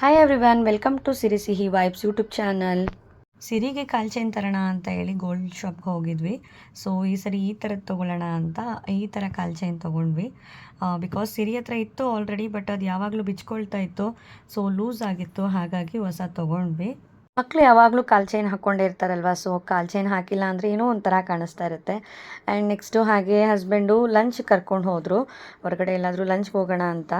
Hi everyone welcome to Siri Sihi vibes YouTube channel ಸಿರಿಗೆ ಕಾಲ್ chain ತರೋಣ ಅಂತ ಹೇಳಿ ಗೋಲ್ಡ್ ಶಾಪ್ಗೆ ಹೋಗಿದ್ವಿ. ಸೊ ಈ ಸರಿ ಈ ಥರದ್ದು ತೊಗೊಳ್ಳೋಣ ಅಂತ ಈ ಥರ ಕಾಲ್ ಚೈನ್ ತೊಗೊಂಡ್ವಿ. ಬಿಕಾಸ್ ಸಿರಿ ಹತ್ರ ಇತ್ತು ಆಲ್ರೆಡಿ ಬಟ್ ಅದು ಯಾವಾಗಲೂ ಬಿಚ್ಕೊಳ್ತಾ ಇತ್ತು. ಸೊ ಲೂಸ್ ಆಗಿತ್ತು, ಹಾಗಾಗಿ ಹೊಸ ತೊಗೊಂಡ್ವಿ. ಮಕ್ಕಳು ಯಾವಾಗಲೂ ಕಾಲು ಚೈನ್ ಹಾಕ್ಕೊಂಡೇ ಇರ್ತಾರಲ್ವ? ಸೊ ಕಾಲು ಚೈನ್ ಹಾಕಿಲ್ಲ ಅಂದರೆ ಏನೋ ಒಂಥರ ಕಾಣಿಸ್ತಾ ಇರುತ್ತೆ. ಆ್ಯಂಡ್ ನೆಕ್ಸ್ಟು ಹಾಗೆ ಹಸ್ಬೆಂಡು ಲಂಚ್ ಕರ್ಕೊಂಡು ಹೋದರು. ಹೊರಗಡೆ ಎಲ್ಲಾದರೂ ಲಂಚ್ಗೆ ಹೋಗೋಣ ಅಂತ.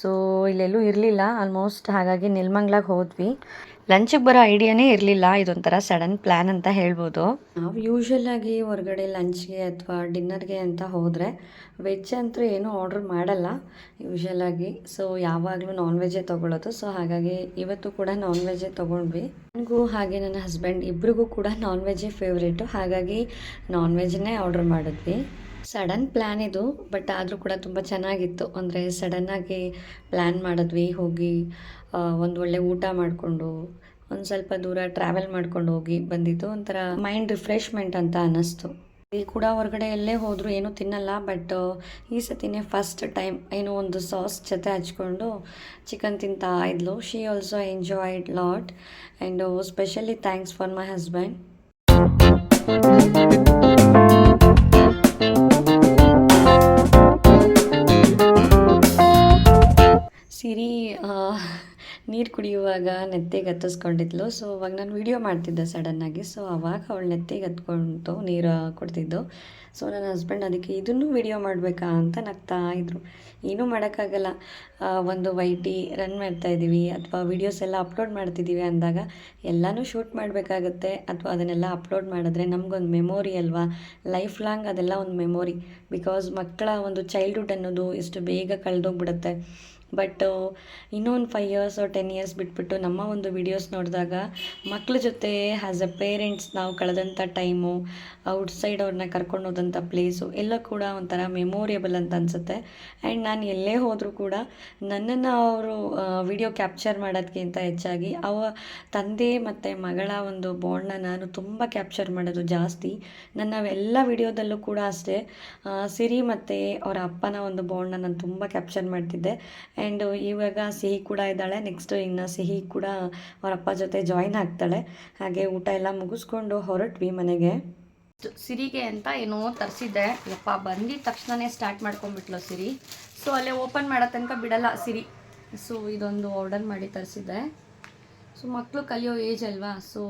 ಸೊ ಇಲ್ಲೆಲ್ಲೂ ಇರಲಿಲ್ಲ. ಆಲ್ಮೋಸ್ಟ್ ಹಾಗಾಗಿ ನೆಲ್ಮಂಗ್ಲಾಗೆ ಹೋದ್ವಿ. ಲಂಚಿಗೆ ಬರೋ ಐಡಿಯಾನೇ ಇರಲಿಲ್ಲ. ಇದೊಂಥರ ಸಡನ್ ಪ್ಲ್ಯಾನ್ ಅಂತ ಹೇಳ್ಬೋದು. ನಾವು ಯೂಶ್ವಲ್ ಆಗಿ ಹೊರಗಡೆ ಲಂಚ್ಗೆ ಅಥವಾ ಡಿನ್ನರ್ಗೆ ಅಂತ ಹೋದರೆ ವೆಜ್ ಅಂತೂ ಏನೂ ಆರ್ಡ್ರ್ ಮಾಡಲ್ಲ ಯೂಶ್ವಲ್ ಆಗಿ. ಸೊ, ಯಾವಾಗಲೂ ನಾನ್ ವೆಜ್ಜೇ ತೊಗೊಳ್ಳೋದು ಸೊ, ಹಾಗಾಗಿ ಇವತ್ತು ಕೂಡ ನಾನ್ ವೆಜ್ಜೇ ತೊಗೊಂಡ್ವಿ. ನನಗೂ ಹಾಗೆ ನನ್ನ ಹಸ್ಬೆಂಡ್ ಇಬ್ರಿಗೂ ಕೂಡ ನಾನ್ ವೆಜ್ಜೇ ಫೇವ್ರೇಟು ಹಾಗಾಗಿ ನಾನ್ ವೆಜ್ನೇ ಆರ್ಡ್ರ್ ಮಾಡಿದ್ವಿ. ಸಡನ್ ಪ್ಲ್ಯಾನ್ ಇದು, ಬಟ್ ಆದರೂ ಕೂಡ ತುಂಬ ಚೆನ್ನಾಗಿತ್ತು. ಅಂದರೆ ಸಡನ್ನಾಗಿ ಪ್ಲ್ಯಾನ್ ಮಾಡಿದ್ವಿ, ಹೋಗಿ ಒಂದು ಒಳ್ಳೆ ಊಟ ಮಾಡಿಕೊಂಡು, ಒಂದು ಸ್ವಲ್ಪ ದೂರ ಟ್ರಾವೆಲ್ ಮಾಡ್ಕೊಂಡು ಹೋಗಿ ಬಂದಿದ್ದು. ಒಂಥರ ಮೈಂಡ್ ರಿಫ್ರೆಶ್ಮೆಂಟ್ ಅಂತ ಅನ್ನಿಸ್ತು. ಇಲ್ಲಿ ಕೂಡ ಹೊರಗಡೆ ಎಲ್ಲೇ ಹೋದರೂ ಏನೂ ತಿನ್ನಲ್ಲ, ಬಟ್, ಈ ಸತಿನೇ ಫಸ್ಟ್ ಟೈಮ್ ಏನೋ ಒಂದು ಸಾಸ್ ಜೊತೆ ಹಚ್ಕೊಂಡು ಚಿಕನ್ ತಿಂತಾ ಇದ್ಲು. She also enjoyed lot and specially thanks for my husband ನೀರು ಕುಡಿಯುವಾಗ ನೆತ್ತಿಗೆ ಹತ್ತಿಸ್ಕೊಂಡಿದ್ಲು. ಸೊ ಅವಾಗ ನಾನು ವೀಡಿಯೋ ಮಾಡ್ತಿದ್ದೆ ಸಡನ್ನಾಗಿ ಸೊ ಅವಾಗ ಅವಳು ನೆತ್ತಿಗೆ ಹತ್ಕೊಂಡು ನೀರು ಕೊಡ್ತಿದ್ದು. ಸೊ ನನ್ನ ಹಸ್ಬೆಂಡ್ ಅದಕ್ಕೆ ಇದನ್ನು ವಿಡಿಯೋ ಮಾಡಬೇಕಾ ಅಂತ ನಗ್ತಾ ಇದ್ರು. ಏನೂ ಮಾಡೋಕ್ಕಾಗಲ್ಲ. ಒಂದು ವೈ ರನ್ ಮಾಡ್ತಾ ಇದ್ದೀವಿ ಅಥವಾ ವೀಡಿಯೋಸ್ ಎಲ್ಲ ಅಪ್ಲೋಡ್ ಮಾಡ್ತಿದ್ದೀವಿ ಅಂದಾಗ ಎಲ್ಲನೂ ಶೂಟ್ ಮಾಡಬೇಕಾಗತ್ತೆ. ಅಥವಾ ಅದನ್ನೆಲ್ಲ ಅಪ್ಲೋಡ್ ಮಾಡಿದ್ರೆ ನಮಗೊಂದು ಮೆಮೊರಿ ಅಲ್ವಾ? ಲೈಫ್ ಲಾಂಗ್ ಅದೆಲ್ಲ ಒಂದು ಮೆಮೊರಿ ಬಿಕಾಸ್ ಮಕ್ಕಳ ಒಂದು ಚೈಲ್ಡ್ಹುಡ್ ಅನ್ನೋದು ಎಷ್ಟು ಬೇಗ ಕಳೆದೋಗ್ಬಿಡುತ್ತೆ. ಬಟ್ ಇನ್ನೊಂದು ಫೈವ್ ಇಯರ್ಸ್ ಟೆನ್ ಇಯರ್ಸ್ ಬಿಟ್ಬಿಟ್ಟು ನಮ್ಮ ಒಂದು ವಿಡಿಯೋಸ್ ನೋಡಿದಾಗ ಮಕ್ಕಳ ಜೊತೆ ಆ್ಯಸ್ ಅ ಪೇರೆಂಟ್ಸ್ ನಾವು ಕಳೆದಂಥ ಟೈಮು ಔಟ್ಸೈಡ್ ಅವ್ರನ್ನ ಕರ್ಕೊಂಡು ಹೋದಂಥ ಪ್ಲೇಸು ಎಲ್ಲ ಕೂಡ ಒಂಥರ ಮೆಮೋರಿಯಬಲ್ ಅಂತ ಅನಿಸುತ್ತೆ. ಆ್ಯಂಡ್ ನಾನು ಎಲ್ಲೇ ಹೋದರೂ ಕೂಡ ನನ್ನನ್ನು ಅವರು ವಿಡಿಯೋ ಕ್ಯಾಪ್ಚರ್ ಮಾಡೋದಕ್ಕಿಂತ ಹೆಚ್ಚಾಗಿ ಅವ ತಂದೆ ಮತ್ತು ಮಗಳ ಒಂದು ಬಾಂಡ್ನ ನಾನು ತುಂಬ ಕ್ಯಾಪ್ಚರ್ ಮಾಡೋದು ಜಾಸ್ತಿ. ನನ್ನ ಎಲ್ಲ ವಿಡಿಯೋದಲ್ಲೂ ಕೂಡ ಅಷ್ಟೇ. ಸಿರಿ ಮತ್ತು ಅವರ ಅಪ್ಪನ ಒಂದು ಬಾಂಡ್ನ ನಾನು ತುಂಬ ಕ್ಯಾಪ್ಚರ್ ಮಾಡ್ತಿದ್ದೆ. ಆ್ಯಂಡ್ ಇವಾಗ ಸಿಹಿ ಕೂಡ ಇದ್ದಾಳೆ. ನೆಕ್ಸ್ಟ್ ಇನ್ನು ಸಿಹಿ ಕೂಡ ಅವರಪ್ಪ ಜೊತೆ ಜಾಯಿನ್ ಆಗ್ತಾಳೆ. ಹಾಗೆ ಊಟ ಎಲ್ಲ ಮುಗಿಸ್ಕೊಂಡು ಹೊರಟ್ವಿ ಮನೆಗೆ. ಸಿರಿಗೆ ಅಂತ ಏನೋ ತರಿಸಿದ್ದೆ. ಅಪ್ಪ ಬಂದಿದ್ದ ತಕ್ಷಣನೇ ಸ್ಟಾರ್ಟ್ ಮಾಡ್ಕೊಂಡ್ಬಿಟ್ಲು ಸಿರಿ. ಸೊ ಅಲ್ಲೇ ಓಪನ್ ಮಾಡೋ ತನಕ ಬಿಡಲ್ಲ ಸಿರಿ. ಸೊ ಇದೊಂದು ಆರ್ಡರ್ ಮಾಡಿ ತರಿಸಿದ್ದೆ. ಸೊ ಮಕ್ಕಳು ಕಲಿಯೋ ಏಜ್ ಅಲ್ವಾ? ಸೊ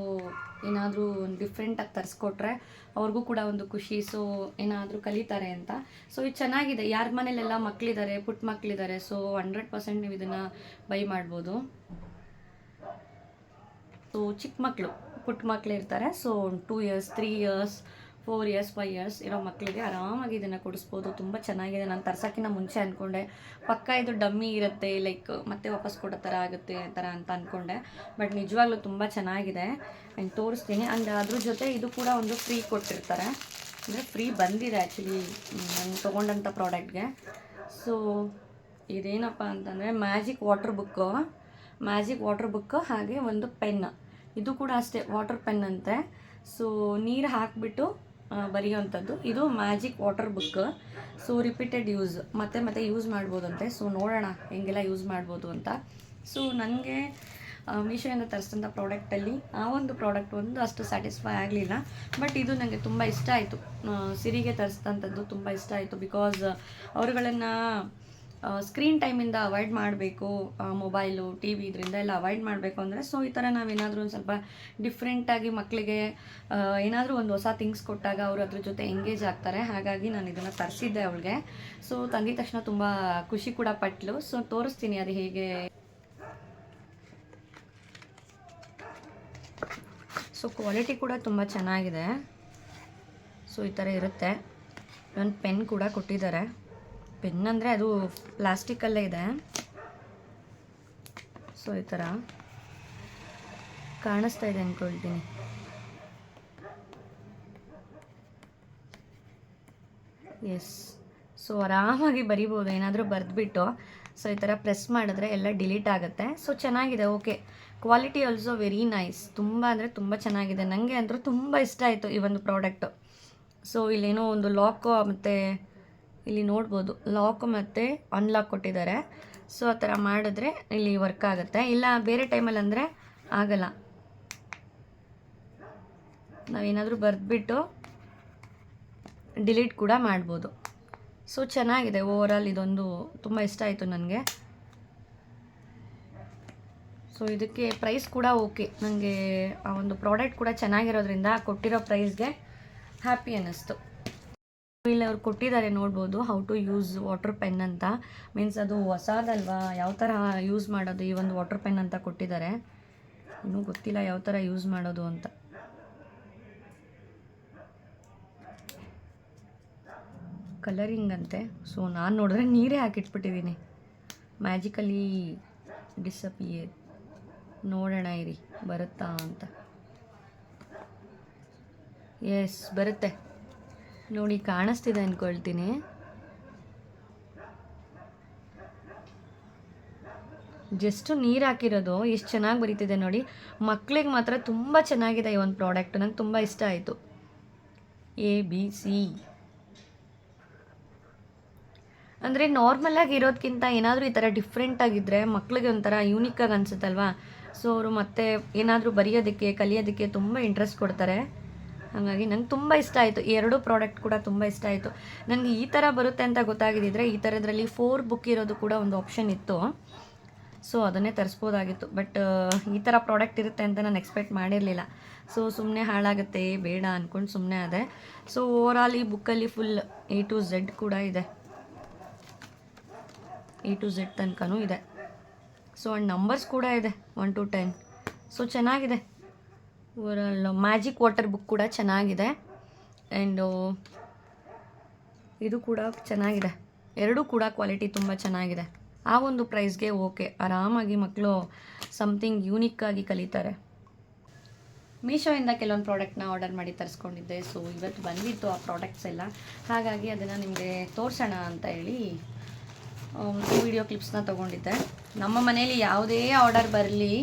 ಏನಾದರೂ ಒಂದು ಡಿಫ್ರೆಂಟಾಗಿ ತರಿಸ್ಕೊಟ್ರೆ ಅವ್ರಿಗೂ ಕೂಡ ಒಂದು ಖುಷಿ. ಸೊ ಏನಾದರೂ ಕಲಿತಾರೆ ಅಂತ. ಸೊ ಇದು ಚೆನ್ನಾಗಿದೆ. ಯಾರ ಮನೇಲೆಲ್ಲ ಮಕ್ಕಳಿದ್ದಾರೆ ಪುಟ್ಟ ಮಕ್ಕಳಿದ್ದಾರೆ ಸೊ ಹಂಡ್ರೆಡ್ ಪರ್ಸೆಂಟ್ ನೀವು ಇದನ್ನು ಬೈ ಮಾಡ್ಬೋದು. ಸೊ ಚಿಕ್ಕ ಮಕ್ಕಳು ಪುಟ್ಟ ಮಕ್ಕಳು ಇರ್ತಾರೆ. So two years three years four years five years ಇರೋ ಮಕ್ಕಳಿಗೆ ಆರಾಮಾಗಿ ಇದನ್ನು ಕೊಡಿಸ್ಬೋದು. ತುಂಬ ಚೆನ್ನಾಗಿದೆ. ನಾನು ತರ್ಸೋಕ್ಕಿಂತ ಮುಂಚೆ ಅಂದ್ಕೊಂಡೆ ಪಕ್ಕ ಇದು ಡಮ್ಮಿ ಇರುತ್ತೆ ಲೈಕ್ ಮತ್ತೆ ವಾಪಸ್ ಕೊಡೋ ಥರ ಆಗುತ್ತೆ ಆ ಥರ ಅಂತ ಅಂದ್ಕೊಂಡೆ ಬಟ್ ನಿಜವಾಗ್ಲೂ ತುಂಬ ಚೆನ್ನಾಗಿದೆ. ಆ್ಯಂಡ್ ತೋರಿಸ್ತೀನಿ. ಆ್ಯಂಡ್ ಅದ್ರ ಜೊತೆ ಇದು ಕೂಡ ಒಂದು ಫ್ರೀ ಕೊಟ್ಟಿರ್ತಾರೆ. ಅಂದರೆ ಫ್ರೀ ಬಂದಿದೆ ಆ್ಯಕ್ಚುಲಿ ನಾನು ತೊಗೊಂಡಂಥ ಪ್ರಾಡಕ್ಟ್ಗೆ ಸೊ ಇದೇನಪ್ಪ ಅಂತಂದರೆ magic water book magic water book ಹಾಗೆ ಒಂದು ಪೆನ್ ಇದು ಕೂಡ ಅಷ್ಟೇ ವಾಟರ್ ಪೆನ್ ಅಂತೆ. ಸೊ ನೀರು ಹಾಕಿಬಿಟ್ಟು ಬರೆಯುವಂಥದ್ದು. ಇದು magic water book. So repeated use ಮತ್ತೆ ಮತ್ತೆ ಯೂಸ್ ಮಾಡ್ಬೋದಂತೆ. ಸೊ ನೋಡೋಣ ಹೆಂಗೆಲ್ಲ ಯೂಸ್ ಮಾಡ್ಬೋದು ಅಂತ. ಸೊ ನನಗೆ ಮೀಶೋಯಿಂದ ತರಿಸಿದಂಥ ಪ್ರಾಡಕ್ಟಲ್ಲಿ ಆ ಒಂದು ಪ್ರಾಡಕ್ಟ್ ಒಂದು ಅಷ್ಟು ಸ್ಯಾಟಿಸ್ಫೈ ಆಗಲಿಲ್ಲ. ಬಟ್ ಇದು ನನಗೆ ತುಂಬ ಇಷ್ಟ ಆಯಿತು. ಸಿರಿಗೆ ತರಿಸಿದಂಥದ್ದು ತುಂಬ ಇಷ್ಟ ಆಯಿತು. ಬಿಕಾಸ್ ಅವರುಗಳನ್ನು ಸ್ಕ್ರೀನ್ ಟೈಮಿಂದ ಅವಾಯ್ಡ್ ಮಾಡಬೇಕು ಮೊಬೈಲು ಟಿ ವಿ ಇದರಿಂದ ಎಲ್ಲ ಅವಾಯ್ಡ್ ಮಾಡಬೇಕು ಅಂದರೆ ಸೊ ಈ ಥರ ನಾವೇನಾದರೂ ಒಂದು ಸ್ವಲ್ಪ ಡಿಫ್ರೆಂಟಾಗಿ ಮಕ್ಕಳಿಗೆ ಏನಾದರೂ ಒಂದು ಹೊಸ ಥಿಂಗ್ಸ್ ಕೊಟ್ಟಾಗ ಅವರು ಅದ್ರ ಜೊತೆ ಎಂಗೇಜ್ ಆಗ್ತಾರೆ. ಹಾಗಾಗಿ ನಾನು ಇದನ್ನು ತರಿಸಿದ್ದೆ ಅವಳಿಗೆ. ಸೊ ತಂದಿದ ತಕ್ಷಣ ತುಂಬ ಖುಷಿ ಕೂಡ ಪಟ್ಲು. ಸೊ ತೋರಿಸ್ತೀನಿ ಅದು ಹೇಗೆ. ಸೊ ಕ್ವಾಲಿಟಿ ಕೂಡ ತುಂಬ ಚೆನ್ನಾಗಿದೆ. ಸೊ ಈ ಥರ ಇರುತ್ತೆ. ಒಂದು ಪೆನ್ ಕೂಡ ಕೊಟ್ಟಿದ್ದಾರೆ. ಪೆನ್ ಅಂದರೆ ಅದು ಪ್ಲಾಸ್ಟಿಕ್ಕಲ್ಲೇ ಇದೆ. ಸೊ ಈ ಥರ ಕಾಣಿಸ್ತಾ ಇದೆ ಅಂದ್ಕೊಳ್ತೀನಿ ಎಸ್ ಸೊ ಆರಾಮಾಗಿ ಬರಿಬೋದು, ಏನಾದರೂ ಬರೆದ್ಬಿಟ್ಟು. ಸೊ ಈ ಥರ ಪ್ರೆಸ್ ಮಾಡಿದ್ರೆ ಎಲ್ಲ ಡಿಲೀಟ್ ಆಗುತ್ತೆ. ಸೊ ಚೆನ್ನಾಗಿದೆ, okay. Quality also very nice ತುಂಬ ಅಂದರೆ ತುಂಬ ಚೆನ್ನಾಗಿದೆ. ನನಗೆ ಅಂದರೂ ತುಂಬ ಇಷ್ಟ ಆಯಿತು ಈ ಒಂದು ಪ್ರಾಡಕ್ಟು. ಸೊ ಇಲ್ಲೇನೋ ಒಂದು ಲಾಕು ಮತ್ತು ಇಲ್ಲಿ ನೋಡ್ಬೋದು. ಲಾಕ್ ಮತ್ತು ಅನ್ಲಾಕ್ ಕೊಟ್ಟಿದ್ದಾರೆ. ಸೊ ಆ ಥರ ಮಾಡಿದ್ರೆ ಇಲ್ಲಿ ವರ್ಕ್ ಆಗುತ್ತೆ. ಇಲ್ಲ, ಬೇರೆ ಟೈಮಲ್ಲಿ ಅಂದರೆ ಆಗಲ್ಲ. ನಾವೇನಾದರೂ ಬರೆದ್ಬಿಟ್ಟು ಡಿಲೀಟ್ ಕೂಡ ಮಾಡ್ಬೋದು. ಸೊ ಚೆನ್ನಾಗಿದೆ. ಓವರಾಲ್ ಇದೊಂದು ತುಂಬ ಇಷ್ಟ ಆಯಿತು ನನಗೆ. ಸೊ ಇದಕ್ಕೆ ಪ್ರೈಸ್ ಕೂಡ ಓಕೆ ನನಗೆ ಆ ಒಂದು ಪ್ರಾಡಕ್ಟ್ ಕೂಡ ಚೆನ್ನಾಗಿರೋದ್ರಿಂದ ಕೊಟ್ಟಿರೋ ಪ್ರೈಸ್ಗೆ ಹ್ಯಾಪಿ ಅನ್ನಿಸ್ತು. ಇಲ್ಲಿ ಅವ್ರು ಕೊಟ್ಟಿದ್ದಾರೆ ನೋಡ್ಬೋದು how to use water pen ಅಂತ. ಮೀನ್ಸ್ ಅದು ಹೊಸದಲ್ವಾ? ಯಾವ ಥರ ಯೂಸ್ ಮಾಡೋದು? ಈ ಒಂದು ವಾಟರ್ ಪೆನ್ ಅಂತ ಕೊಟ್ಟಿದ್ದಾರೆ. ಇನ್ನೂ ಗೊತ್ತಿಲ್ಲ ಯಾವ ಥರ ಯೂಸ್ ಮಾಡೋದು ಅಂತ. ಕಲರಿಂಗ್ ಅಂತೆ. ಸೊ ನಾನು ನೋಡಿದ್ರೆ ನೀರೇ ಹಾಕಿಟ್ಬಿಟ್ಟಿದ್ದೀನಿ. ಮ್ಯಾಜಿಕಲಿ ಡಿಸಪಿಯರ್ ನೋಡೋಣ ಇರಿ, ಬರುತ್ತಾ ಅಂತ. ಎಸ್ ಬರುತ್ತೆ. ನೋಡಿ, ಕಾಣಿಸ್ತಿದೆ ಅಂದ್ಕೊಳ್ತೀನಿ ಜಸ್ಟು ನೀರು ಹಾಕಿರೋದು ಎಷ್ಟು ಚೆನ್ನಾಗಿ ಬರೀತಿದೆ ನೋಡಿ. ಮಕ್ಕಳಿಗೆ ಮಾತ್ರ ತುಂಬ ಚೆನ್ನಾಗಿದೆ ಈ ಒಂದು ಪ್ರಾಡಕ್ಟ್ ನಂಗೆ ತುಂಬ ಇಷ್ಟ ಆಯಿತು. ಎ ಬಿ ಸಿ ಅಂದರೆ ನಾರ್ಮಲಾಗಿ ಇರೋದಕ್ಕಿಂತ ಏನಾದರೂ ಈ ಥರ ಡಿಫ್ರೆಂಟಾಗಿದ್ದರೆ ಮಕ್ಳಿಗೆ ಒಂಥರ ಯೂನಿಕಾಗಿ ಅನಿಸುತ್ತಲ್ವಾ? ಸೊ ಅವರು ಮತ್ತೆ ಏನಾದರೂ ಬರೆಯೋದಕ್ಕೆ, ಕಲಿಯೋದಕ್ಕೆ ತುಂಬ ಇಂಟ್ರೆಸ್ಟ್ ಕೊಡ್ತಾರೆ. ಹಾಗಾಗಿ ನಂಗೆ ತುಂಬ ಇಷ್ಟ ಆಯಿತು. ಎರಡು ಪ್ರಾಡಕ್ಟ್ ಕೂಡ ತುಂಬ ಇಷ್ಟ ಆಯಿತು. ನನಗೆ ಈ ಥರ ಬರುತ್ತೆ ಅಂತ ಗೊತ್ತಾಗಿದ್ದಿದ್ರೆ ಈ ಥರದ್ರಲ್ಲಿ ಫೋರ್ ಬುಕ್ ಇರೋದು ಕೂಡ ಒಂದು ಆಪ್ಷನ್ ಇತ್ತು. ಸೊ ಅದನ್ನೇ ತರಿಸ್ಬೋದಾಗಿತ್ತು. ಬಟ್ ಈ ಥರ ಪ್ರಾಡಕ್ಟ್ ಇರುತ್ತೆ ಅಂತ ನಾನು ಎಕ್ಸ್ಪೆಕ್ಟ್ ಮಾಡಿರಲಿಲ್ಲ. ಸೊ ಸುಮ್ಮನೆ ಹಾಳಾಗುತ್ತೆ, ಬೇಡ ಅಂದ್ಕೊಂಡು ಸುಮ್ಮನೆ ಅದೇ ಸೊ ಓವರಾಲ್ ಈ ಬುಕ್ಕಲ್ಲಿ ಫುಲ್ ಎ ಟು ಝೆಡ್ ಕೂಡ ಇದೆ. ಎ ಟು ಝೆಡ್ ತನಕನೂ ಇದೆ. ಸೊ ಆ್ಯಂಡ್ ನಂಬರ್ಸ್ ಕೂಡ ಇದೆ. ಒನ್ ಟು ಟೆನ್ ಸೊ ಚೆನ್ನಾಗಿದೆ. ಓವರಾಲ್ ಮ್ಯಾಜಿಕ್ ವಾಟರ್ ಬುಕ್ ಕೂಡ ಚೆನ್ನಾಗಿದೆ. ಆ್ಯಂಡು ಇದು ಕೂಡ ಚೆನ್ನಾಗಿದೆ. ಎರಡೂ ಕೂಡ ಕ್ವಾಲಿಟಿ ತುಂಬ ಚೆನ್ನಾಗಿದೆ. ಆ ಒಂದು ಪ್ರೈಸ್ಗೆ ಓಕೆ ಆರಾಮಾಗಿ ಮಕ್ಕಳು ಸಮಥಿಂಗ್ ಯೂನಿಕ್ಕಾಗಿ ಕಲಿತಾರೆ. ಮೀಶೋಯಿಂದ ಕೆಲವೊಂದು ಪ್ರಾಡಕ್ಟ್ನ ಆರ್ಡರ್ ಮಾಡಿ ತರಿಸ್ಕೊಂಡಿದ್ದೆ. ಸೊ ಇವತ್ತು ಬಂದಿತ್ತು ಆ ಪ್ರಾಡಕ್ಟ್ಸ್ ಎಲ್ಲ. ಹಾಗಾಗಿ ಅದನ್ನು ನಿಮಗೆ ತೋರಿಸೋಣ ಅಂತ ಹೇಳಿ ವಿಡಿಯೋ ಕ್ಲಿಪ್ಸ್ನ ತೊಗೊಂಡಿದ್ದೆ. ನಮ್ಮ ಮನೇಲಿ ಯಾವುದೇ ಆರ್ಡರ್ ಬರಲಿ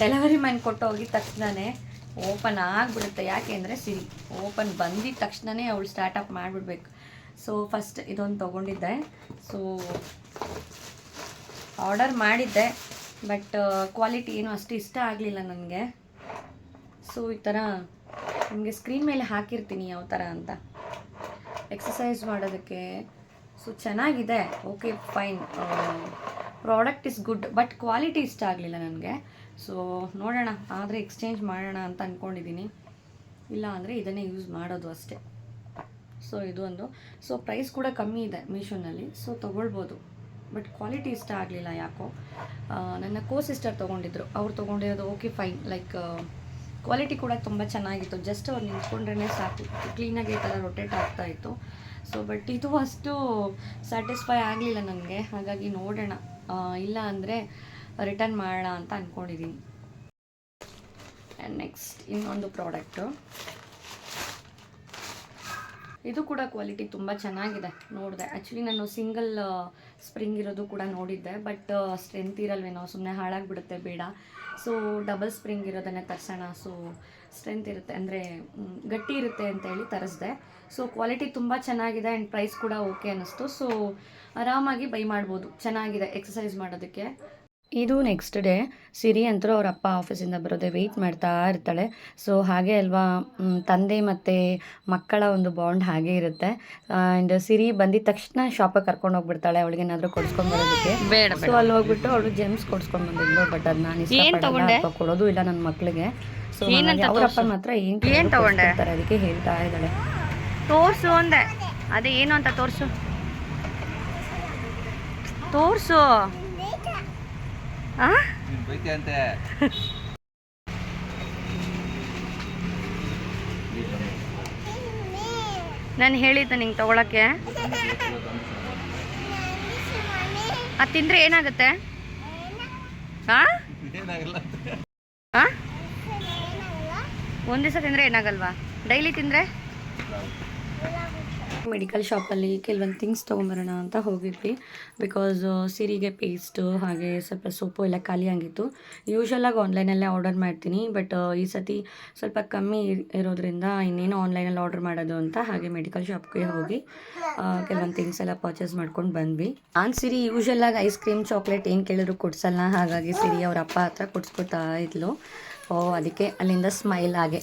ಡೆಲಿವರಿ ಮ್ಯಾನ್ ಕೊಟ್ಟು ಹೋಗಿದ ತಕ್ಷಣವೇ ಓಪನ್ ಆಗಿಬಿಡುತ್ತೆ. ಯಾಕೆ ಅಂದರೆ ಸಿರಿ ಓಪನ್ ಬಂದಿದ ತಕ್ಷಣವೇ ಅವಳು ಸ್ಟಾರ್ಟಪ್ ಮಾಡಿಬಿಡ್ಬೇಕು. ಸೊ ಫಸ್ಟ್ ಇದೊಂದು ತೊಗೊಂಡಿದ್ದೆ. ಸೊ ಆರ್ಡರ್ ಮಾಡಿದ್ದೆ ಬಟ್ ಕ್ವಾಲಿಟಿ ಏನು ಅಷ್ಟು ಇಷ್ಟ ಆಗಲಿಲ್ಲ ನನಗೆ. ಸೊ ಈ ಥರ ನಿಮಗೆ ಸ್ಕ್ರೀನ್ ಮೇಲೆ ಹಾಕಿರ್ತೀನಿ ಯಾವ ಥರ ಅಂತ. ಎಕ್ಸಸೈಸ್ ಮಾಡೋದಕ್ಕೆ. ಸೊ ಚೆನ್ನಾಗಿದೆ. Okay fine product is good, but quality ಇಷ್ಟ ಆಗಲಿಲ್ಲ ನನಗೆ. ಸೊ ನೋಡೋಣ, ಆದರೆ ಎಕ್ಸ್ಚೇಂಜ್ ಮಾಡೋಣ ಅಂತ ಅಂದ್ಕೊಂಡಿದ್ದೀನಿ ಇಲ್ಲ ಅಂದರೆ ಇದನ್ನೇ ಯೂಸ್ ಮಾಡೋದು ಅಷ್ಟೇ. ಸೊ ಇದು ಒಂದು. ಸೊ ಪ್ರೈಸ್ ಕೂಡ ಕಮ್ಮಿ ಇದೆ ಮೀಶೋನಲ್ಲಿ. ಸೊ ತೊಗೊಳ್ಬೋದು. ಬಟ್ ಕ್ವಾಲಿಟಿ ಇಷ್ಟ ಆಗಲಿಲ್ಲ ಯಾಕೋ. ನನ್ನ ಕೋ ಸಿಸ್ಟರ್ ತೊಗೊಂಡಿದ್ರು. ಅವ್ರು ತೊಗೊಂಡಿರೋದು ಓಕೆ ಫೈನ್ ಲೈಕ್ ಕ್ವಾಲಿಟಿ ಕೂಡ ತುಂಬ ಚೆನ್ನಾಗಿತ್ತು. ಜಸ್ಟ್ ಅವ್ರು ನಿಂತ್ಕೊಂಡ್ರೇ ಸಾಕು. ಕ್ಲೀನಾಗಿ ಈ ಥರ ರೊಟೇಟ್ ಆಗ್ತಾಯಿತ್ತು ಸೊ ಬಟ್ ಇದು ಅಷ್ಟು ಸ್ಯಾಟಿಸ್ಫೈ ಆಗಲಿಲ್ಲ ನನಗೆ. ಹಾಗಾಗಿ ನೋಡೋಣ. ಇಲ್ಲ ಅಂದರೆ ರಿಟರ್ನ್ ಮಾಡೋಣ ಅಂತ ಅಂದ್ಕೊಂಡಿದ್ದೀನಿ ಆ್ಯಂಡ್ ನೆಕ್ಸ್ಟ್ ಇನ್ನೊಂದು ಪ್ರಾಡಕ್ಟು ಇದು ಕೂಡ ಕ್ವಾಲಿಟಿ ತುಂಬ ಚೆನ್ನಾಗಿದೆ. ನೋಡಿದೆ. ಆ್ಯಕ್ಚುಲಿ ನಾನು ಸಿಂಗಲ್ ಸ್ಪ್ರಿಂಗ್ ಇರೋದು ಕೂಡ ನೋಡಿದ್ದೆ. ಬಟ್ ಸ್ಟ್ರೆಂತ್ ಇರಲ್ವೇನೋ ಸುಮ್ಮನೆ ಹಾಳಾಗಿಬಿಡುತ್ತೆ, ಬೇಡ. ಸೊ ಡಬಲ್ ಸ್ಪ್ರಿಂಗ್ ಇರೋದನ್ನೇ ತರ್ಸೋಣ. ಸೊ ಸ್ಟ್ರೆಂತ್ ಇರುತ್ತೆ, ಅಂದರೆ ಗಟ್ಟಿ ಇರುತ್ತೆ ಅಂತ ಹೇಳಿ ತರಿಸ್ದೆ. ಸೊ ಕ್ವಾಲಿಟಿ ತುಂಬ ಚೆನ್ನಾಗಿದೆ ಆ್ಯಂಡ್ ಪ್ರೈಸ್ ಕೂಡ ಓಕೆ ಅನ್ನಿಸ್ತು. ಸೊ ಆರಾಮಾಗಿ ಬೈ ಮಾಡ್ಬೋದು. ಚೆನ್ನಾಗಿದೆ ಎಕ್ಸಸೈಸ್ ಮಾಡೋದಕ್ಕೆ. ಇದು ನೆಕ್ಸ್ಟ್ ಡೇ ಸಿರಿ ಅಂತರೂ ಅವ್ರ ಅಪ್ಪ ಆಫೀಸಿಂದ ಬರೋದೆ ವೆಯ್ಟ್ ಮಾಡ್ತಾ ಇರ್ತಾಳೆ. ಸೊ ಹಾಗೆ ಅಲ್ವಾ ತಂದೆ ಮತ್ತು ಮಕ್ಕಳ ಒಂದು ಬಾಂಡ್ ಹಾಗೆ ಇರುತ್ತೆ. ಆ್ಯಂಡ್ ಸಿರಿ ಬಂದಿದ ತಕ್ಷಣ ಶಾಪಿಗೆ ಕರ್ಕೊಂಡು ಹೋಗ್ಬಿಡ್ತಾಳೆ ಅವಳಿಗೆ ಏನಾದರೂ ಕೊಡ್ಸ್ಕೊಂಡು ಬರೋದಕ್ಕೆ. ಸೊ ಅಲ್ಲಿ ಹೋಗ್ಬಿಟ್ಟು ಅವಳು ಜೆಮ್ಸ್ ಕೊಡ್ಸ್ಕೊಂಡು ಬಂದಿದ್ಲು ಬಟ್ ಅದು ನಾನು ಇಷ್ಟ ಕೊಡೋದು ಇಲ್ಲ ನನ್ನ ಮಕ್ಕಳಿಗೆ ಸೊ ಅವರಪ್ಪ ಮಾತ್ರ ಏನು ಏನ್ ತಗೊಂಡೆ? ಅದಕ್ಕೆ ಹೇಳ್ತಾ ಇದ್ದಾಳೆ. ತೋರ್ಸು ಅಂದೆ. ಅದೇ ಏನು ಅಂತ ತೋರ್ಸು? ತೋರ್ಸು. ಆ? ನಾನು ಹೇಳಿದ್ದೆ ನಿಂಗೆ ತಗೊಳಕ್ಕೆ. ಅದು ತಿಂದ್ರೆ ಏನಾಗುತ್ತೆ? ಒಂದ್ ದಿವಸ ತಿಂದ್ರೆ ಏನಾಗಲ್ವಾ? ಡೈಲಿ ತಿಂದ್ರೆ? ಮೆಡಿಕಲ್ ಶಾಪಲ್ಲಿ ಕೆಲವೊಂದು ಥಿಂಗ್ಸ್ ತೊಗೊಂಬರೋಣ ಅಂತ ಹೋಗಿದ್ವಿ. ಬಿಕಾಸ್ ಸಿರಿಗೆ ಪೇಸ್ಟು ಹಾಗೆ ಸ್ವಲ್ಪ ಸೋಪು ಎಲ್ಲ ಖಾಲಿ ಆಗಿತ್ತು. ಯೂಶ್ವಲಾಗಿ ಆನ್ಲೈನಲ್ಲೇ ಆರ್ಡರ್ ಮಾಡ್ತೀನಿ. ಬಟ್ ಈ ಸತಿ ಸ್ವಲ್ಪ ಕಮ್ಮಿ ಇರ್- ಇರೋದ್ರಿಂದ ಇನ್ನೇನು ಆನ್ಲೈನಲ್ಲಿ ಆರ್ಡರ್ ಮಾಡೋದು ಅಂತ ಹಾಗೆ ಮೆಡಿಕಲ್ ಶಾಪ್ಗೆ ಹೋಗಿ ಕೆಲವೊಂದು ಥಿಂಗ್ಸ್ ಎಲ್ಲ ಪರ್ಚೇಸ್ ಮಾಡ್ಕೊಂಡು ಬಂದ್ವಿ. ನಾನು ಸಿರಿ ಯೂಶ್ವಲಾಗಿ ಐಸ್ ಕ್ರೀಮ್ ಚಾಕ್ಲೇಟ್ ಏನು ಕೇಳಿದ್ರು ಕೊಡ್ಸಲ್ಲ. ಹಾಗಾಗಿ ಸಿರಿ ಅವ್ರ ಅಪ್ಪ ಹತ್ರ ಕೊಡ್ಸ್ಕೊತಾ ಇದ್ಲು. ಓ, ಅದಕ್ಕೆ ಅಲ್ಲಿಂದ ಸ್ಮೈಲ್ ಹಾಗೆ.